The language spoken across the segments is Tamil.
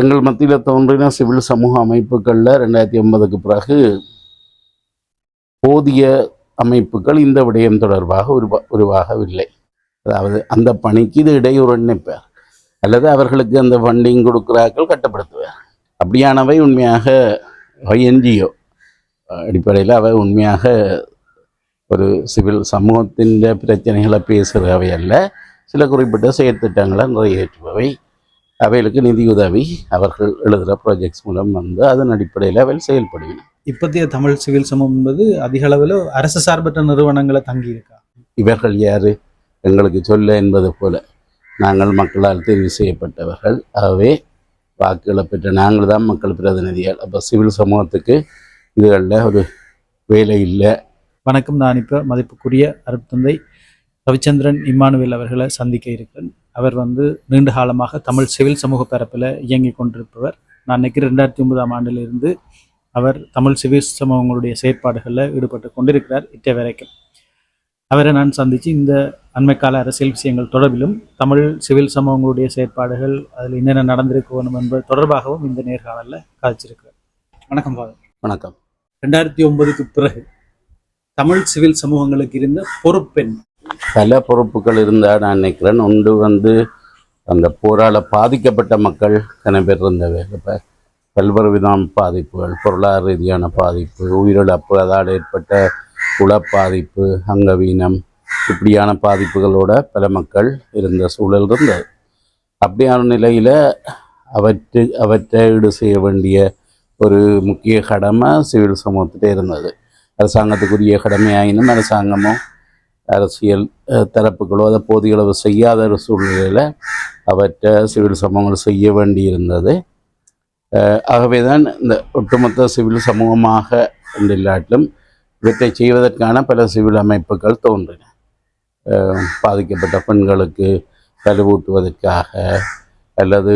எங்கள் மத்தியில் தோன்றின சிவில் சமூக அமைப்புகளில் ரெண்டாயிரத்தி ஒன்பதுக்கு பிறகு போதிய அமைப்புகள் இந்த விடயம் தொடர்பாக உருவா உருவாகவில்லை. அதாவது அந்த பணிக்கு இது இடையூறு நினைப்பார் அல்லது அவர்களுக்கு அந்த ஃபண்டிங் கொடுக்குறாக்கள் கட்டுப்படுத்துவார் அப்படியானவை உண்மையாக என்ஜிஓ அடிப்படையில் அவை உண்மையாக ஒரு சிவில் சமூகத்தின் பிரச்சனைகளை பேசுகிறவை அல்ல. சில குறிப்பிட்ட செயற்திட்டங்களை நிறைவேற்றுபவை அவைகளுக்கு நிதியுதவி அவர்கள் எழுதுகிற ப்ராஜெக்ட்ஸ் மூலம் வந்து அதன் அடிப்படையில் அவை செயல்படுகின்றன. இப்போதைய தமிழ் சிவில் சமூகம் என்பது அதிக அளவில் அரசு சார்பற்ற நிறுவனங்களை தங்கி இருக்கா? இவர்கள் யார்? எங்களுக்கு சொல்ல என்பது போல நாங்கள் மக்களால் தெரிவு செய்யப்பட்டவர்கள். ஆகவே வாக்குகளை பெற்ற நாங்கள் தான் மக்கள் பிரதிநிதிகள். அப்போ சிவில் சமூகத்துக்கு இதுகளில் ஒரு வேலை இல்லை. வணக்கம். நான் இப்போ மதிப்புக்குரிய அருட்தந்தை ரவிச்சந்திரன் இம்மானுவேல் அவர்களை சந்திக்க இருக்கிறேன். அவர் வந்து நீண்ட காலமாக தமிழ் சிவில் சமூக பரப்பில் இயங்கிக் கொண்டிருப்பவர். நான் நினைக்கிறேன் ரெண்டாயிரத்தி ஒன்பதாம் ஆண்டிலிருந்து அவர் தமிழ் சிவில் சமூகங்களுடைய செயற்பாடுகளில் ஈடுபட்டு கொண்டிருக்கிறார் இட்ட வரைக்கும். அவரை நான் சந்தித்து இந்த அண்மைக்கால அரசியல் விஷயங்கள் தொடர்பிலும் தமிழ் சிவில் சமூகங்களுடைய செயற்பாடுகள் அதில் என்னென்ன நடந்திருக்க வேணும் என்பது தொடர்பாகவும் இந்த நேர்காணலில் காய்ச்சிருக்கிறார் வணக்கம் ஃபாதர். வணக்கம். ரெண்டாயிரத்தி ஒன்பதுக்கு பிறகு தமிழ் சிவில் சமூகங்களுக்கு இருந்த பொறுப்பெண் பல பொறுப்புகள் இருந்தால் நான் நினைக்கிறேன். ஒன்று வந்து அந்த போரால் பாதிக்கப்பட்ட மக்கள் கன பேர் இருந்தவை இப்போ பல்வேறு விதமான பாதிப்புகள். பொருளாதார ரீதியான பாதிப்பு உயிரிழப்பு அதால் ஏற்பட்ட உளப்பாதிப்பு அங்கவீனம் இப்படியான பாதிப்புகளோட பல மக்கள் இருந்த சூழல் இருந்தது. அப்படியான நிலையில் அவற்று அவற்றை ஈடு செய்ய வேண்டிய ஒரு முக்கிய கடமை சிவில் சமூகத்திட்டே இருந்தது. அரசாங்கத்துக்குரிய கடமையாயினும் அரசாங்கமும் அரசியல் தரப்புகளோ அதை போதிய அளவு செய்யாத ஒரு சூழ்நிலையில் அவற்றை சிவில் சமூகங்கள் செய்ய வேண்டியிருந்தது. ஆகவே தான் இந்த ஒட்டுமொத்த சிவில் சமூகமாக இல்லாட்டிலும் இவற்றை செய்வதற்கான பல சிவில் அமைப்புகள் தோன்றின. பாதிக்கப்பட்ட பெண்களுக்கு வலுவூட்டுவதற்காக அல்லது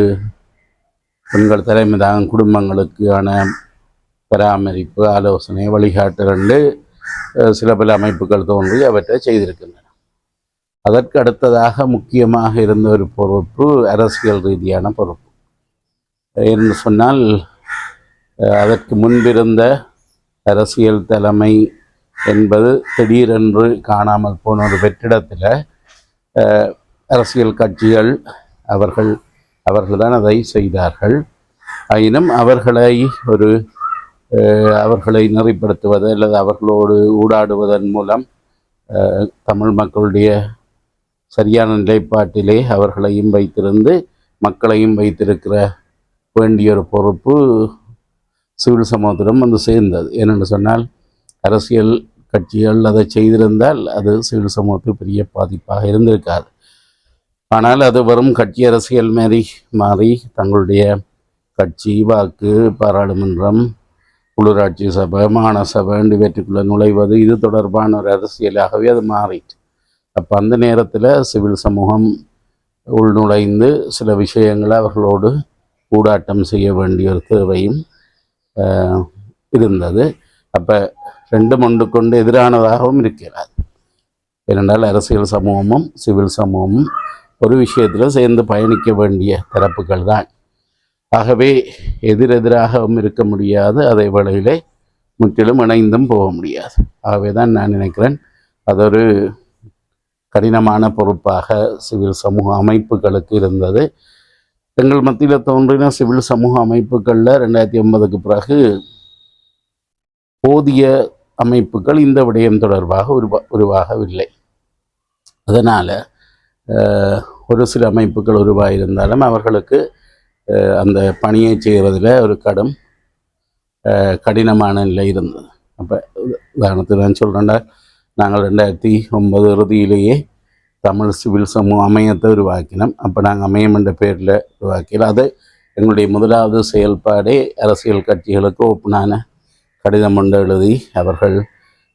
பெண்கள் தலைமை குடும்பங்களுக்கான பராமரிப்பு ஆலோசனை வழிகாட்டுதல் சில பல அமைப்புகள் தோன்றி அவற்றை செய்திருக்கின்றன. அதற்கு அடுத்ததாக முக்கியமாக இருந்த ஒரு பொறுப்பு அரசியல் ரீதியான பொறுப்பு. என்று சொன்னால் அதற்கு முன்பிருந்த அரசியல் தலைமை என்பது திடீரென்று காணாமல் போன ஒரு வெற்றிடத்தில் அஹ், அரசியல் கட்சிகள் அவர்கள் அவர்கள்தான் அதை செய்தார்கள். ஆயினும் அவர்களை ஒரு அவர்களை நெறிப்படுத்துவது அல்லது அவர்களோடு ஊடாடுவதன் மூலம் தமிழ் மக்களுடைய சரியான நிலைப்பாட்டிலே அவர்களையும் வைத்திருந்து மக்களையும் வைத்திருக்கிற வேண்டிய ஒரு பொறுப்பு சிவில் சமூகத்திடம் வந்து சேர்ந்தது. ஏனென்று சொன்னால் அரசியல் கட்சிகள் அதை செய்திருந்தால் அது சிவில் சமூகத்துக்கு பெரிய பாதிப்பாக இருந்திருக்காது. ஆனால் அது வரும் கட்சி அரசியல் மாறி மாறி தங்களுடைய கட்சி வாக்கு பாராளுமன்றம் உள்ளூராட்சி சபை மாகாண சபை இவற்றுக்குள்ள நுழைவது இது தொடர்பான ஒரு அரசியலாகவே அது மாறிட்டு அப்போ அந்த நேரத்தில் சிவில் சமூகம் உள்நுழைந்து சில விஷயங்களை அவர்களோடு ஊடாட்டம் செய்ய வேண்டிய ஒரு தேவையும் இருந்தது. அப்போ ரெண்டும் ஒன்று கொண்டு எதிரானதாகவும் இருக்கிறார். ஏனென்றால் அரசியல் சமூகமும் சிவில் சமூகமும் ஒரு விஷயத்தில் சேர்ந்து பயணிக்க வேண்டிய தரப்புகள் தான். ஆகவே எதிரெதிராகவும் இருக்க முடியாது அதே வேளையிலே முற்றிலும் இணைந்தும் போக முடியாது. ஆகவே தான் நான் நினைக்கிறேன் அது ஒரு கடினமான பொறுப்பாக சிவில் சமூக அமைப்புகளுக்கு இருந்தது. எங்கள் மத்தியில் தோன்றின சிவில் சமூக அமைப்புகளில் ரெண்டாயிரத்தி ஒன்பதுக்கு பிறகு போதிய அமைப்புகள் இந்த விடயம் தொடர்பாக உருவா உருவாகவில்லை. அதனால் ஒரு சில அமைப்புகள் உருவாகியிருந்தாலும் அவர்களுக்கு அந்த பணியை செய்கிறதுல ஒரு கடும் கடினமான நிலை இருந்தது. அப்போ உதாரணத்துக்கு நான் சொல்கிறேன்டா நாங்கள் ரெண்டாயிரத்தி ஒன்பது இறுதியிலேயே தமிழ் சிவில் சமூக அமையத்தை உருவாக்கினோம். அப்போ நாங்கள் அமையம் என்ற பேரில் உருவாக்கினோம் அது எங்களுடைய முதலாவது செயல்பாடே அரசியல் கட்சிகளுக்கு ஓப்பனான கடிதம் கொண்டு எழுதி அவர்கள்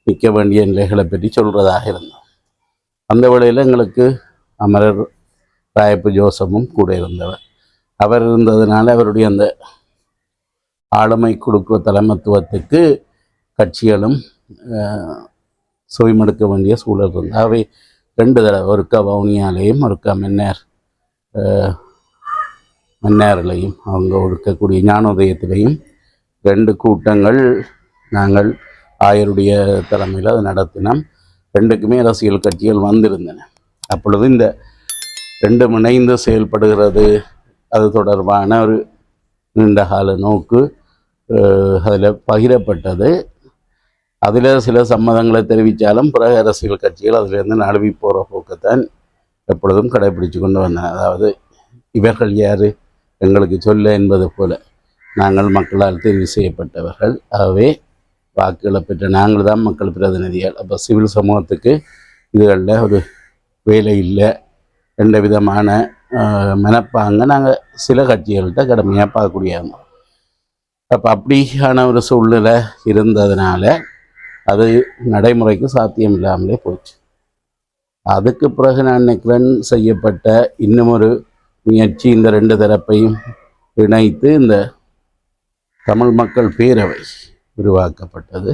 நிற்க வேண்டிய நிலைகளை பற்றி சொல்கிறதாக இருந்தோம் அந்த வேளையில் எங்களுக்கு அமரர் ராயப்பு ஜோசமும் கூட இருந்தவர். அவர் இருந்ததுனால அவருடைய அந்த ஆளுமை கொடுக்குற தலைமத்துவத்துக்கு கட்சிகளும் அஹ், வேண்டிய சூழல் இருந்தது. அவை ரெண்டு தடவை ஒருக்கா வவுனியாலேயும் ஒருக்கா மன்னர் அஹ், மன்னாரிலையும் அவங்க இருக்கக்கூடிய ஞானோதயத்திலையும் ரெண்டு கூட்டங்கள் நாங்கள் ஆயருடைய தலைமையில் அதை நடத்தினோம். ரெண்டுக்குமே அரசியல் கட்சிகள் வந்திருந்தன. அப்பொழுது இந்த ரெண்டும் இணைந்து செயல்படுகிறது அது தொடர்பான ஒரு நீண்டகால நோக்கு அதில் பகிரப்பட்டது. அதில் சில சம்மதங்களை தெரிவித்தாலும் பிறகு அரசியல் கட்சிகள் அதிலிருந்து நழுவி போகிற போக்கத்தான் எப்பொழுதும் கடைபிடிச்சு கொண்டு வந்தன. அதாவது இவர்கள் யார்? எங்களுக்கு சொல்ல என்பது போல நாங்கள் மக்களால் தெரிவு செய்யப்பட்டவர்கள். ஆகவே வாக்குகளை பெற்ற நாங்கள் தான் மக்கள் பிரதிநிதிகள். அப்போ சிவில் சமூகத்துக்கு இதுகளில் ஒரு வேலை இல்லை. எந்த விதமான மனப்பாங்க. நாங்கள் சில கட்சிகள்கிட்ட கடுமையாக பார்க்கக்கூடியவங்க. அப்போ அப்படியான ஒரு சூழ்நிலை இருந்ததுனால அது நடைமுறைக்கு சாத்தியம் இல்லாமலே போச்சு. அதுக்கு பிறகு நான் நினைக்கிறேன் செய்யப்பட்ட இன்னும் ஒரு முயற்சி இந்த ரெண்டு தரப்பையும் இணைத்து இந்த தமிழ் மக்கள் பேரவை உருவாக்கப்பட்டது.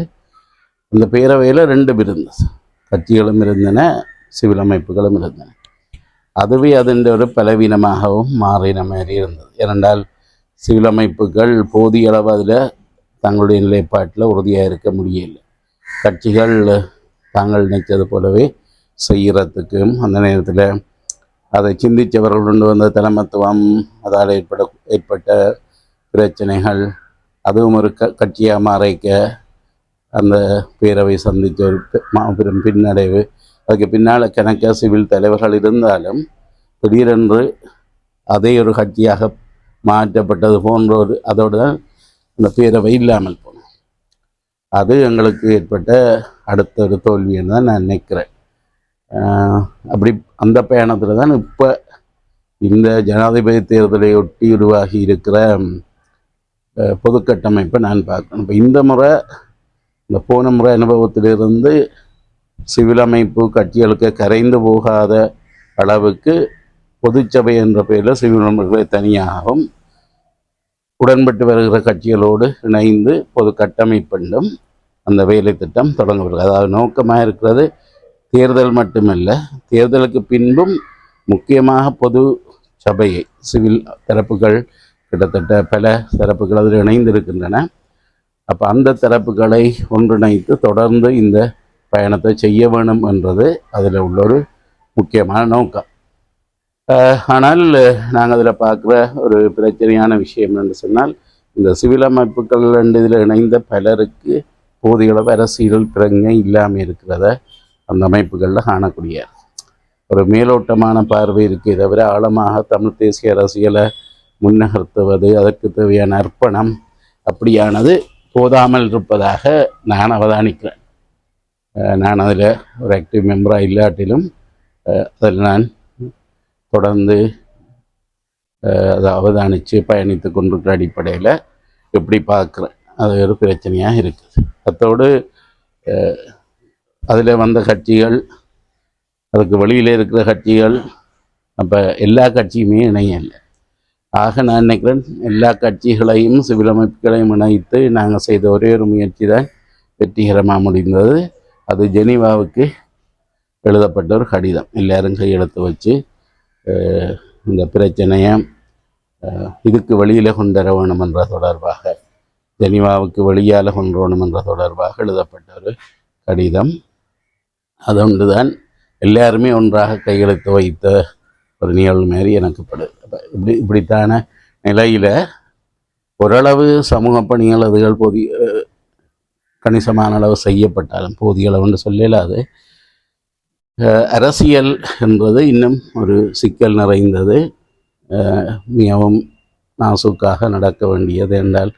அந்த பேரவையில் ரெண்டு இருந்தது கட்சிகளும் இருந்தன சிவில் அமைப்புகளும் இருந்தன. அதுவே அதன் ஒரு பலவீனமாகவும் மாறின மாதிரி இருந்தது. ஏனென்றால் சிவில் அமைப்புகள் போதிய அளவு அதில் தங்களுடைய நிலைப்பாட்டில் உறுதியாக இருக்க முடியல. கட்சிகள் தாங்கள் நினைச்சது போலவே செய்கிறதுக்கும் அந்த நேரத்தில் அதை சிந்தித்தவர்கள் கொண்டு வந்த தலைமத்துவம் அதால் ஏற்பட ஏற்பட்ட பிரச்சனைகள் அதுவும் ஒரு க கட்சியாக மாறைக்க அந்த பேரவை சந்தித்த ஒரு பெரும் மாபெரும் பின்னடைவு அதுக்கு பின்னால் கணக்க சிவில் தலைவர்கள் இருந்தாலும் திடீரென்று அதே ஒரு கட்சியாக மாற்றப்பட்டது போன்ற ஒரு அதோடு தான் அந்த பேரவை இல்லாமல் போனோம் அது எங்களுக்கு ஏற்பட்ட அடுத்த ஒரு தோல்வின்னு தான் நான் நினைக்கிறேன். அப்படி அந்த பயணத்தில் தான் இப்போ இந்த ஜனாதிபதி தேர்தலை ஒட்டி உருவாகி இருக்கிற பொதுக்கட்டமைப்பை நான் பார்க்கணும். இப்போ இந்த முறை இந்த போன முறை அனுபவத்திலிருந்து சிவில் அமைப்பு கட்சிகளுக்கு கரைந்து போகாத அளவுக்கு பொதுச்சபை என்ற பெயரில் சிவில் அமைப்புகளை தனியாகவும் உடன்பட்டு வருகிற கட்சிகளோடு இணைந்து பொது கட்டமைப்பெண்டும் அந்த வேலை திட்டம் தொடங்கப்படுகிறது அதாவது நோக்கமாக இருக்கிறது தேர்தல் மட்டுமல்ல தேர்தலுக்கு பின்பும் முக்கியமாக பொது சபையை சிவில் தரப்புகள் கிட்டத்தட்ட பல தரப்புகள் அதில் இணைந்திருக்கின்றன. அப்போ அந்த தரப்புகளை ஒன்றிணைத்து தொடர்ந்து இந்த பயணத்தை செய்ய வேணும் என்றது அதில் உள்ள ஒரு முக்கியமான நோக்கம். ஆனால் நாங்கள் அதில் பார்க்குற ஒரு பிரச்சனையான விஷயம் என்று சொன்னால் இந்த சிவில் அமைப்புகள் ரெண்டு இதில் இணைந்த பலருக்கு போதிய அளவு அரசியல் பிரங்கை இல்லாமல் இருக்கிறத அந்த அமைப்புகளில் காணக்கூடிய ஒரு மேலோட்டமான பார்வை இருக்கே தவிர ஆழமாக தமிழ் தேசிய அரசியலை முன்னகர்த்துவது அதற்கு தேவையான அர்ப்பணம் அப்படியானது போதாமல் இருப்பதாக நான் அவதானிக்கிறேன். நான் அதில் ஒரு ஆக்டிவ் மெம்பராக இல்லாட்டிலும் அதில் நான் தொடர்ந்து அதை அவதானித்து பயணித்து கொண்டிருக்கிற அடிப்படையில் எப்படி பார்க்குறேன் அது ஒரு பிரச்சனையாக இருக்குது அத்தோடு அதில் வந்த கட்சிகள் அதுக்கு வெளியில் இருக்கிற கட்சிகள் அப்போ எல்லா கட்சியுமே இணையலை ஆக நான் நினைக்கிறேன் எல்லா கட்சிகளையும் சிவில் அமைப்புகளையும் இணைத்து நாங்கள் செய்த ஒரே ஒரு முயற்சி தான் வெற்றிகரமாக முடிந்தது அது ஜெனீவாவுக்கு எழுதப்பட்ட ஒரு கடிதம். எல்லாரும் கையெழுத்து வச்சு இந்த பிரச்சனையை இதுக்கு வெளியில் கொண்டு வர வேணும் என்ற தொடர்பாக ஜெனிவாவுக்கு வெளியால் கொண்டு வரணும் என்ற தொடர்பாக எழுதப்பட்ட ஒரு கடிதம். அதொன்று தான் எல்லாருமே ஒன்றாக கையெழுத்து வைத்த ஒரு நிகழ்வு மாரி எனக்கு இப்படி இப்படித்தான நிலையில் ஓரளவு சமூக பணிகள் அதுகள் பொதி கணிசமான அளவு செய்யப்பட்டாலும் போதிய அளவுன்னு சொல்லலாது அஹ், அரசியல் என்பது இன்னும் ஒரு சிக்கல் நிறைந்தது. மிகவும் நாசுக்காக நடக்க வேண்டியது என்றால்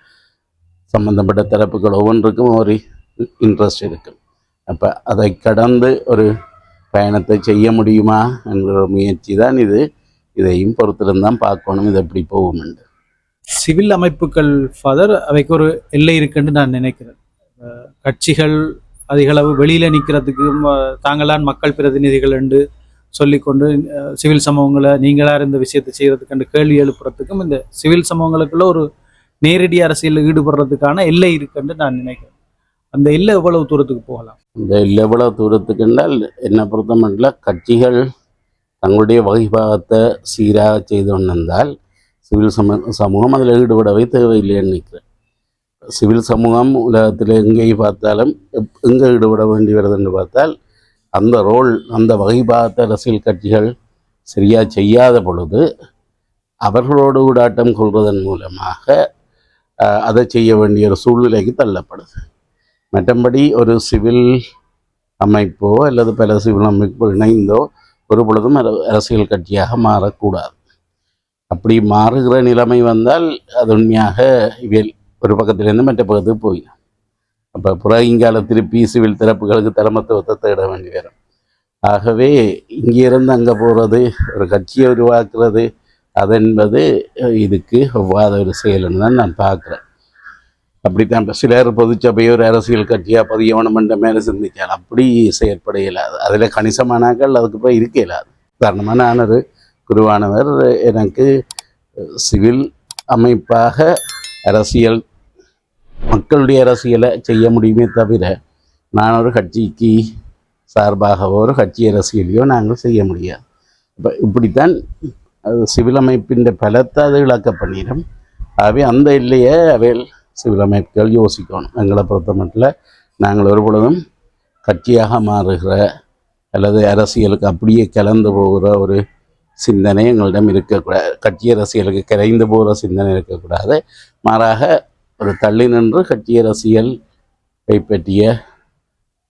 சம்பந்தப்பட்ட தரப்புகள் ஒவ்வொன்றுக்கும் ஒரு இன்ட்ரெஸ்ட் இருக்கும். அப்போ அதை கடந்து ஒரு பயணத்தை செய்ய முடியுமா என்கிற முயற்சி தான் இது. இதையும் பொறுத்திருந்தான் பார்க்கணும். இது எப்படி போகும் என்று சிவில் அமைப்புகள் ஃபாதர் அவைக்கு ஒரு எல்லை இருக்குன்னு நான் நினைக்கிறேன். கட்சிகள் அதிகளவு வெளியில் நிற்கிறதுக்கும் தாங்களான் மக்கள் பிரதிநிதிகள் என்று சொல்லிக்கொண்டு சிவில் சமூகங்களை நீங்களாக இந்த விஷயத்தை செய்கிறதுக்கு கேள்வி எழுப்புறதுக்கும் இந்த சிவில் சமூகங்களுக்குள்ள ஒரு நேரடி அரசியலில் ஈடுபடுறதுக்கான எல்லை இருக்குன்னு நான் நினைக்கிறேன். அந்த எல்லை எவ்வளவு தூரத்துக்கு போகலாம்? இந்த எவ்வளவு தூரத்துக்கு என்றால் என்னை பொறுத்த மட்டும் கட்சிகள் தங்களுடைய வகைபாகத்தை சீராக செய்து கொண்டிருந்தால் சிவில் சம சமூகம் அதில் ஈடுபடவே தேவையில்லைன்னு நினைக்கிறேன். சிவில் சமூகம் உலகத்தில் எங்கேயும் பார்த்தாலும் எப்- எங்கே ஈடுபட வேண்டி வருதுன்னு பார்த்தால் அந்த ரோல் அந்த வகை பார்த்த அரசியல் கட்சிகள் சரியாக செய்யாத பொழுது அவர்களோடு ஊடாட்டம் கொள்வதன் மூலமாக அதை செய்ய வேண்டிய ஒரு சூழ்நிலைக்கு தள்ளப்படுது மற்றபடி ஒரு சிவில் அமைப்போ அல்லது பல சிவில் அமைப்போ இணைந்தோ ஒரு பொழுதும் அர- அரசியல் கட்சியாக மாறக்கூடாது அப்படி மாறுகிற நிலைமை வந்தால் அது உண்மையாக இவியல் ஒரு பக்கத்திலேருந்து மற்ற பக்கத்துக்கு போய். அப்போ புறகிங்கால திருப்பி சிவில் திறப்புகளுக்கு தலைமத்துவத்தை தேட வேண்டி வரும் ஆகவே இங்கிருந்து அங்கே போகிறது ஒரு கட்சியை உருவாக்குறது அது என்பது இதுக்கு ஒவ்வாத ஒரு செயல்னு தான் நான் பார்க்குறேன். அப்படித்தான் சிலர் பொதுச்சபையை ஒரு அரசியல் கட்சியாக பதியவனம் என்ற மேலே சிந்திச்சால் அப்படி செயற்பட இயலாது. அதில் கணிசமானாக்கள் அதுக்கு போய் இருக்க இயலாது. உதாரணமாக நான் ஒரு குருவானவர் எனக்கு சிவில் அமைப்பாக அரசியல் மக்களுடைய அரசியலை செய்ய முடியுமே தவிர நான் ஒரு கட்சிக்கு சார்பாகவோ ஒரு கட்சி அரசியலையோ நாங்கள் செய்ய முடியாது. இப்போ இப்படித்தான் அது சிவில் அமைப்பின் பலத்தை அது இழக்க பண்ணிடும் ஆகவே அந்த இல்லையே அவையில் சிவில் அமைப்புகள் யோசிக்கணும். எங்களை பொறுத்த மட்டும் நாங்கள் ஒரு பொழுதும் கட்சியாக மாறுகிற அல்லது அரசியலுக்கு அப்படியே கலந்து போகிற ஒரு சிந்தனை எங்களிடம் இருக்கக்கூடாது. கட்சி அரசியலுக்கு கரைந்து போகிற சிந்தனை இருக்கக்கூடாது. மாறாக ஒரு தள்ளி நின்று கட்சிய அரசியல் பற்றிய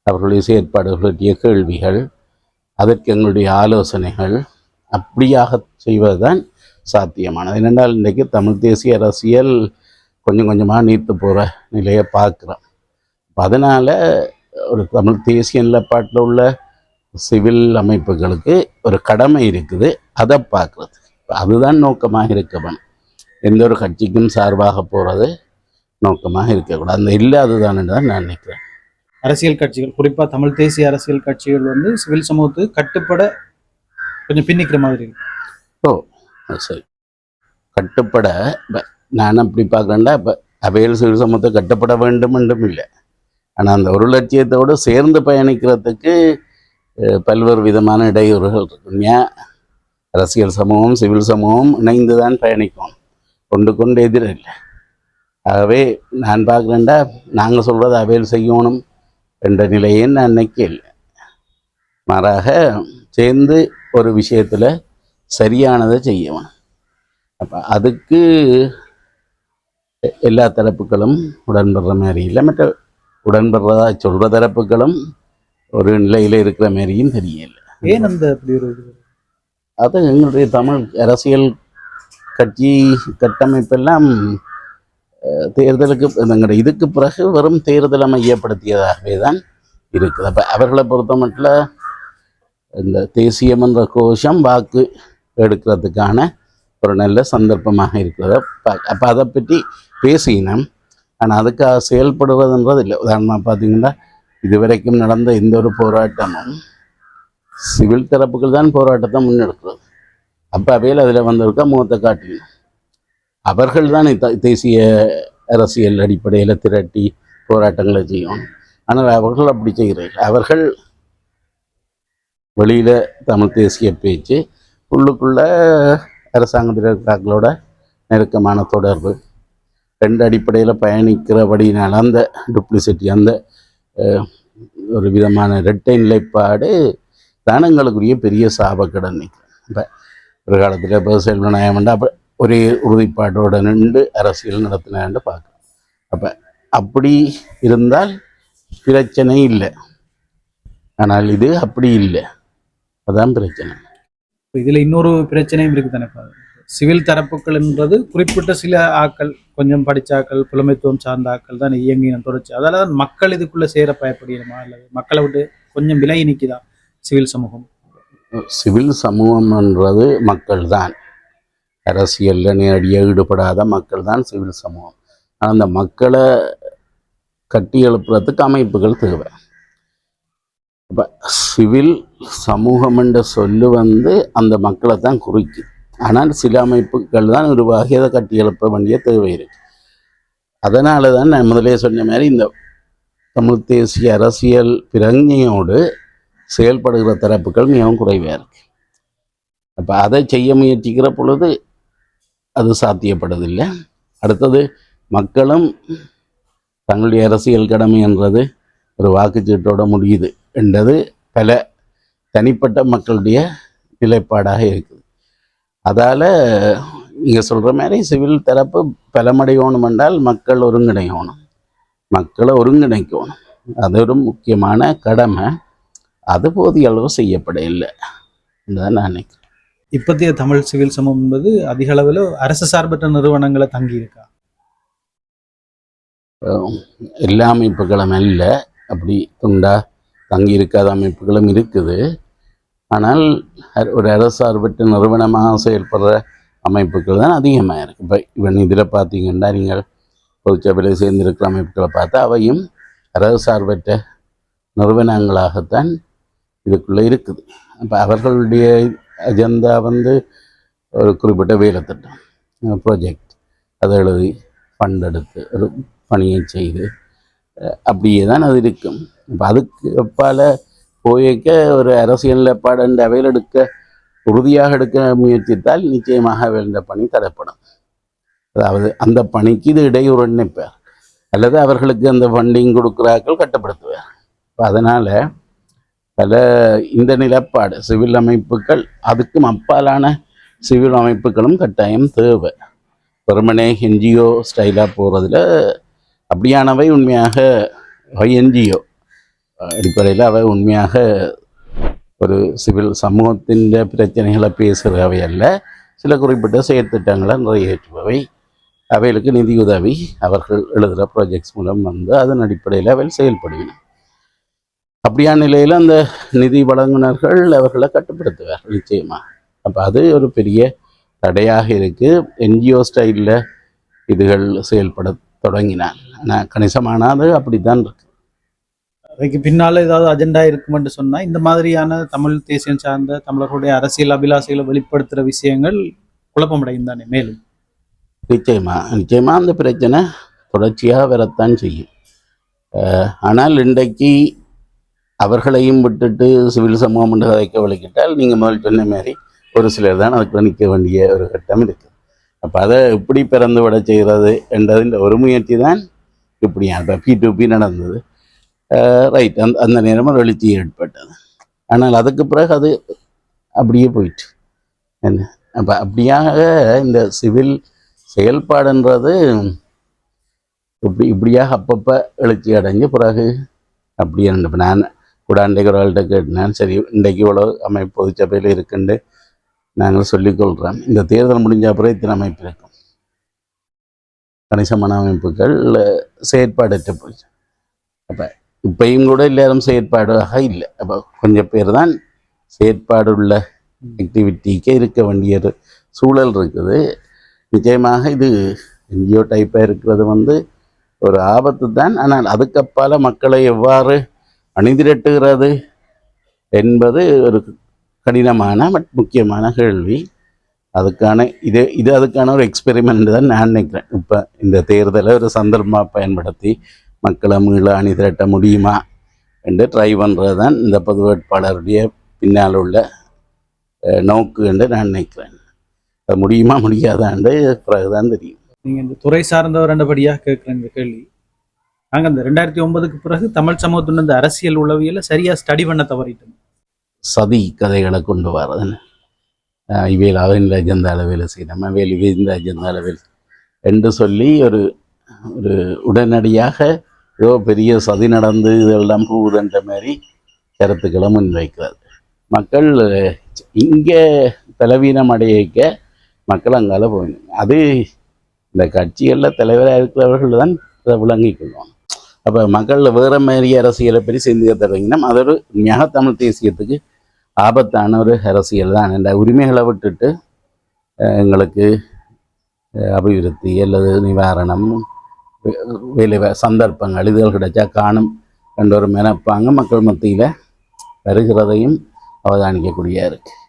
அவர்களுடைய செயற்பாடுகள் பற்றிய கேள்விகள் அதற்கு எங்களுடைய ஆலோசனைகள் அப்படியாக செய்வதுதான் சாத்தியமானது. என்னென்றால் இன்றைக்கு தமிழ் தேசிய அரசியல் கொஞ்சம் கொஞ்சமாக நீர்த்து போகிற நிலையை பார்க்குறோம். அதனால் ஒரு தமிழ் தேசிய நிலப்பாட்டில் உள்ள சிவில் அமைப்புகளுக்கு ஒரு கடமை இருக்குது அதை பார்க்குறது. அதுதான் நோக்கமாக இருக்கவன் எந்த ஒரு கட்சிக்கும் சார்பாக போகிறது நோக்கமாக இருக்கக்கூடாது. அந்த இல்லாததான்னு தான் நான் நினைக்கிறேன். அரசியல் கட்சிகள் குறிப்பா தமிழ் தேசிய அரசியல் கட்சிகள் வந்து சிவில் சமூகத்துக்கு கட்டுப்பட கொஞ்சம் பின்னிக்கிற மாதிரி இருக்கு. ஓ சரி. கட்டுப்பட நான் அப்படி பார்க்குறேன்டா இப்போ அவையில் சிவில் சமூகத்தை கட்டுப்பட வேண்டும் என்றும் இல்லை. ஆனால் அந்த ஒரு லட்சியத்தோடு சேர்ந்து பயணிக்கிறதுக்கு பல்வேறு விதமான இடையூறுகள் இருக்கு. ஏன் அரசியல் சமூகம் சிவில் சமூகம் இணைந்து தான் பயணிக்கும். கொண்டு கொண்டு எதிர இல்லை. ஆகவே நான் பார்க்குறேன்டா நாங்கள் சொல்கிறத அவையில் செய்யணும் என்ற நிலையை நான் நினைக்க இல்லை. மாறாக சேர்ந்து ஒரு விஷயத்தில் சரியானதை செய்யணும். அப்போ அதுக்கு எல்லா தரப்புகளும் உடன்படுற மாதிரி இல்லை. மற்ற உடன்படுறதா சொல்கிற தரப்புகளும் ஒரு நிலையில் இருக்கிற மாதிரியும் தெரியல. ஏன் அந்த அப்படி ஒரு இது? அது எங்களுடைய தமிழ் அரசியல் கட்சி கட்டமைப்பெல்லாம் தேர்தலுக்கு எங்களுடைய இதுக்கு பிறகு வெறும் தேர்தலை மையப்படுத்தியதாகவே தான் இருக்குது. அப்போ அவர்களை பொறுத்த மட்டும் இந்த தேசியம் என்ற கோஷம் வாக்கு எடுக்கிறதுக்கான ஒரு நல்ல சந்தர்ப்பமாக இருக்கிறத. அப்போ அதை பற்றி பேசினோம். ஆனால் அதுக்காக செயல்படுவதுன்றது இல்லை உதாரணமாக பார்த்தீங்கன்னா இதுவரைக்கும் நடந்த எந்த ஒரு போராட்டமும் சிவில் தரப்புகள் தான் போராட்டத்தை முன்னெடுக்கிறது. அப்போ அவையில் அதில் வந்திருக்க முகத்தை காட்டினோம். அவர்கள் தான் தேசிய அரசியல் அடிப்படையில் திரட்டி போராட்டங்களை செய்யணும் ஆனால் அவர்கள் அப்படி செய்கிறார்கள் அவர்கள் வெளியில் தமிழ் தேசிய பேச்சு உள்ளுக்குள்ள அரசாங்கத்தினர்களோட நெருக்கமான தொடர்பு ரெண்டு அடிப்படையில் பயணிக்கிறபடினால் அந்த டுப்ளிசிட்டி அந்த ஒரு விதமான இரட்டை நிலைப்பாடு தானங்களுக்குரிய பெரிய சாபக்கடன் இப்போ ஒரு காலத்தில் இப்போ செல்வநாயகம்ண்டா அப்போ ஒரே உறுதிப்பாட்டோட நின்று அரசியல் நடத்தினான்னு பார்க்குறோம். அப்போ அப்படி இருந்தால் பிரச்சனை இல்லை. ஆனால் இது அப்படி இல்லை. அதான் பிரச்சனை. இதுல இன்னொரு பிரச்சனையும் இருக்கு தானே. சிவில் தரப்புகள்ன்றது குறிப்பிட்ட சில ஆக்கள் கொஞ்சம் படிச்ச ஆக்கள் புலமைத்துவம் சார்ந்த ஆக்கள் தான் இயங்கின தொடர்ச்சி. அதால தான் மக்கள் இதுக்குள்ள சேர பயப்படுகிறோமா? அல்லது மக்களை விட்டு கொஞ்சம் விலகி நிற்குதா சிவில் சமூகம்? சிவில் சமூகம்ன்றது மக்கள் தான் அரசியலில் நேரடியாக ஈடுபடாத மக்கள் தான் சிவில் சமூகம். ஆனால் அந்த மக்களை கட்டி எழுப்புறதுக்கு அமைப்புகள் தேவை. இப்போ சிவில் சமூகம் என்ற சொல்லு வந்து அந்த மக்களை தான் குறிக்கும். ஆனால் சில அமைப்புகள் தான் உருவாகி அதை கட்டி எழுப்ப வேண்டிய தேவை இருக்கு. அதனால தான் நான் முதலே சொன்ன மாதிரி இந்த தமிழ் தேசிய அரசியல் பிரஞ்ஞையோடு செயல்படுகிற தரப்புகள் மிகவும் குறைவாக இருக்குது அப்போ அதை செய்ய முயற்சிக்கிற பொழுது அது சாத்தியப்படுவதில்லை அடுத்தது மக்களும் தங்களுடைய அரசியல் கடமை என்றது ஒரு வாக்குச்சீட்டோட முடியுது என்றது பல தனிப்பட்ட மக்களுடைய நிலைப்பாடாக இருக்குது. அதால் நீங்கள் சொல்கிற மாதிரி சிவில் தரப்பு பலமடையணும் என்றால் மக்கள் ஒருங்கிணையணும். மக்களை ஒருங்கிணைக்கணும். அது ஒரு முக்கியமான கடமை. அது போதிய அளவு செய்யப்பட இல்லை தான் நான் நினைக்கிறேன். இப்பத்திய தமிழ் சிவில் சமூகம் என்பது அதிக அளவில் அரசு சார்பற்ற நிறுவனங்களை தங்கி இருக்கா? எல்லா அமைப்புகளும் அல்ல. அப்படி துண்டா தங்கி இருக்காத அமைப்புகளும் இருக்குது. ஆனால் ஒரு ஒரு அரசார்பற்ற நிறுவனமாக செயல்படுற அமைப்புகள் தான் அதிகமாக இருக்குது இப்போ இவன் இதில் பார்த்தீங்கன்னா நீங்கள் பொதுச்சபையில் சேர்ந்திருக்கிற அமைப்புகளை பார்த்தா அவையும் அரசு சார்பற்ற நிறுவனங்களாகத்தான் இதுக்குள்ளே இருக்குது. அப்போ அவர்களுடைய அஜெண்டா வந்து ஒரு குறிப்பிட்ட வேலை திட்டம் ப்ராஜெக்ட் அதை எழுதி ஃபண்ட் எடுத்து ஒரு பணியை செய்து அப்படியே தான் அது இருக்கும். இப்போ அதுக்கு அப்பால் போயிக்க ஒரு அரசியல் நிலைப்பாடு அவையில் எடுக்க உறுதியாக எடுக்க முயற்சித்தால் நிச்சயமாக வேண்ட பணி தடைப்படும் அதாவது அந்த பணிக்கு இது இடையூறு நினைப்பார். அல்லது அவர்களுக்கு அந்த ஃபண்டிங் கொடுக்குறாக்கள் கட்டுப்படுத்துவார். இப்போ அதனால் பல இந்த நிலப்பாடு சிவில் அமைப்புகள் அதுக்கும் அப்பாலான சிவில் அமைப்புகளும் கட்டாயம் தேவை. வெறுமனே என்ஜிஓ ஸ்டைலாக போகிறதுல அப்படியானவை உண்மையாக என்ஜிஓ அடிப்படையில் அவை உண்மையாக ஒரு சிவில் சமூகத்தின் பிரச்சனைகளை பேசுகிறவை அல்ல. சில குறிப்பிட்ட செயற்திட்டங்களை நிறைவேற்றுபவை. அவைகளுக்கு நிதியுதவி அவர்கள் எழுதுகிற ப்ராஜெக்ட்ஸ் மூலம் வந்து அதன் அடிப்படையில் அவை செயல்படுகின்றன. அப்படியான நிலையில் அந்த நிதி வழங்குனர்கள் அவர்களை கட்டுப்படுத்துவார் நிச்சயமாக அப்போ அது ஒரு பெரிய தடையாக இருக்குது என்ஜிஓ ஸ்டைலில் இதுகள் செயல்பட தொடங்கினால். ஆனால் கணிசமான அது அப்படித்தான் இருக்கு. அதுக்கு பின்னால ஏதாவது அஜெண்டா இருக்குமென்று சொன்னா இந்த மாதிரியான தமிழ் தேசியம் சார்ந்த தமிழர்களுடைய அரசியல் அபிலாஷைகளை வெளிப்படுத்துற விஷயங்கள் குழப்பமடையும் தானே மேலும். நிச்சயமா நிச்சயமா அந்த பிரச்சனை தொடர்ச்சியாக வரத்தான் செய்யும். ஆனால் இன்றைக்கு அவர்களையும் விட்டுட்டு சிவில் சமூகம் என்று கதைக்க வலிக்கிட்டால் நீங்கள் முதல் சொன்ன மாதிரி ஒரு சிலர் தான் அதுக்கு நிற்க வேண்டிய ஒரு கட்டம் இருக்குது அப்போ அதை எப்படி பிறந்து விட செய்கிறது என்றதின் ஒரு முயற்சி தான் இப்படியா இப்போ பி டு பி நடந்தது. ரைட் அந்த அந்த நேரம் ஒரு எழுச்சி ஏற்பட்டது. ஆனால் அதுக்கு பிறகு அது அப்படியே போயிட்டு. என்ன? அப்போ அப்படியாக இந்த சிவில் செயல்பாடுன்றது இப்படி இப்படியாக அப்பப்போ எழுச்சி அடைஞ்சு பிறகு அப்படியே இப்போ நான் கூட அன்றைக்கு ஒரு ஆள்கிட்ட கேட்டேன் சரி இன்றைக்கு இவ்வளோ அமைப்பு பொதுச்சபையில் இருக்குன்னு நாங்கள் சொல்லிக்கொள்கிறோம். இந்த தேர்தல் முடிஞ்ச அப்புறம் இத்தனை அமைப்பு இருக்கும். கணிசமான அமைப்புகள் செயற்பாடற்று போச்சு. அப்போ இப்பயும் கூட எல்லாரும் செயற்பாடாக இல்லை. அப்போ கொஞ்சம் பேர் தான் செயற்பாடு உள்ள இருக்க வேண்டிய ஒரு சூழல் இருக்குது. நிச்சயமாக இது என்ஜிஓ டைப்பாக இருக்கிறது வந்து ஒரு ஆபத்து தான் ஆனால் அதுக்கப்பால மக்களை எவ்வாறு அணிதிரட்டுகிறது என்பது ஒரு கடினமான பட் முக்கியமான கேள்வி. அதுக்கான இது இது அதுக்கான ஒரு எக்ஸ்பெரிமெண்ட் தான் நான் நினைக்கிறேன். இப்போ இந்த தேர்தலை ஒரு சந்தர்ப்பமாக பயன்படுத்தி மக்களை மீள அணிதிரட்ட முடியுமா என்று ட்ரை பண்ணுறது தான் இந்த பொது வேட்பாளருடைய பின்னால் உள்ள நோக்கு என்று நான் நினைக்கிறேன். அது முடியுமா முடியாதாண்டு பிறகுதான் தெரியும். நீங்கள் இந்த துறை சார்ந்தவர் ரெண்டபடியாக கேட்குற இந்த கேள்வி. நாங்கள் அந்த ரெண்டாயிரத்தி ஒன்பதுக்கு பிறகு தமிழ் சமூகத்தின் இந்த அரசியல் உளவியலை சரியா ஸ்டடி பண்ண தவறிட்டோம். சதி கதைகளை கொண்டு வரதுன்னு. ஆஹ் இவையில் அவன் அஜந்த அளவில் செய்யணும் அவையில் இவை இந்த அளவில். என்று சொல்லி ஒரு ஒரு உடனடியாக ஏதோ பெரிய சதி நடந்து இதெல்லாம் போகுதுன்ற மாதிரி கருத்துக்களை முன்வைக்கிறார். மக்கள் இங்கே பலவீனம் அடையிக்க மக்கள் அங்கால போயிடும் அது இந்த கட்சிகளில் தலைவராக இருக்கிறவர்கள் தான் அதை விளங்கிக் கொள்வாங்க. அப்போ மக்கள் வேறு மாதிரி அரசியலை பற்றி சிந்திக்க தொடங்கினா அது ஒரு மிக தமிழ் தேசியத்துக்கு ஆபத்தான ஒரு அரசியல் தான். இந்த உரிமைகளை விட்டுட்டு எங்களுக்கு அபிவிருத்தி அல்லது நிவாரணம் வேலை சந்தர்ப்பங்கள் இதுகள் கிடைச்சா காணும் என்ற ஒரு மெனப்பாங்க மக்கள் மத்தியில் வருகிறதையும் அவதானிக்கக்கூடிய இருக்குது